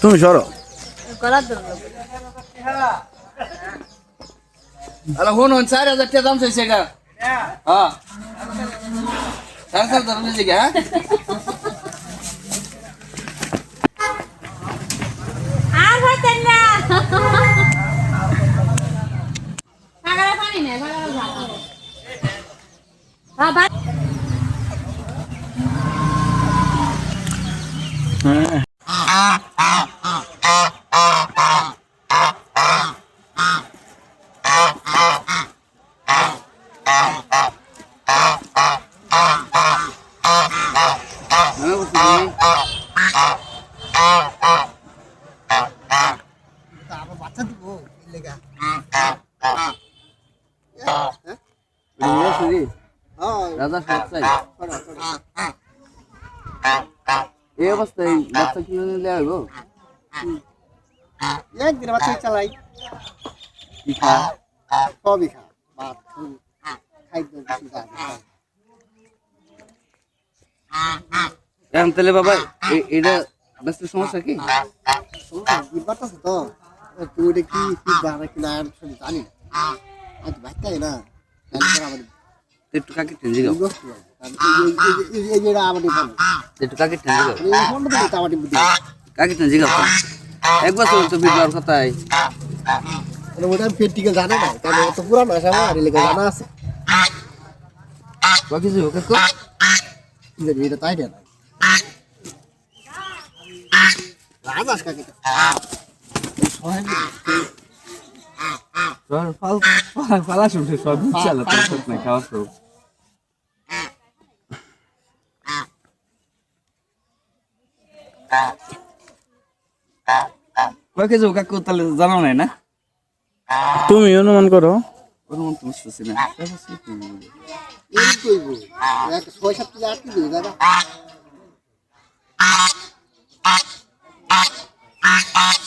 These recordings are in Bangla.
তুমি সরো গলার ধরো আরে হুন হুন চার হাজার টাকা দাম চাইছে এটা হ্যাঁ চার চার ধরুন নিয়েছে কি হ্যাঁ রাজা চাই। এই অবস্থায় বাচ্চা কিনে নিলে আইব একদিন বাচ্চা চালাই। কি খা? সবই খা। ভাত তাহলে বাবা এটা ব্যস্ত সমস্যা কি? তো। ওটা কি কি জানা কি না জানি না। তো ভাবতাই না। আমার একটু কাকে টেনজি গাও এই যে ভালো একটু কাকে টেনজি গাও কাকে টেনজি গাও এক বছর তো ভিডিওর কথাই ওটা আমি জানে না। কারণ তো পুরানো আছে আমার এই জানা আছে। বাকি যে ওকে কো এটা তাই না? রাজাস কাকে? ফাল ফালা শুনছে সব চালা তো সব না খাওয়া সব কয় কেজি কাকু তাহলে জানাও নাই না? তুমি অনুমান করো। ওর মন তো বুঝতেছি না। এই কইব। এক ছয় সাত দাদা।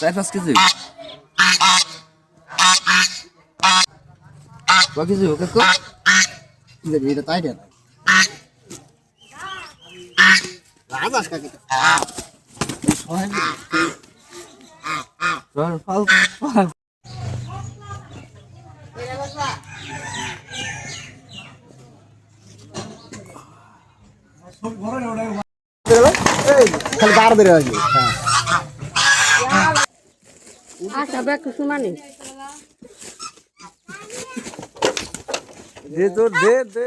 চার পাঁচ কেজি কয় কেজি কিন্তু এটা তাই না রাজাস কাকে ফাল এই খালি বার ধরে আসবে আচ্ছা ব্যাগ শুনানি দে তোর দে দে।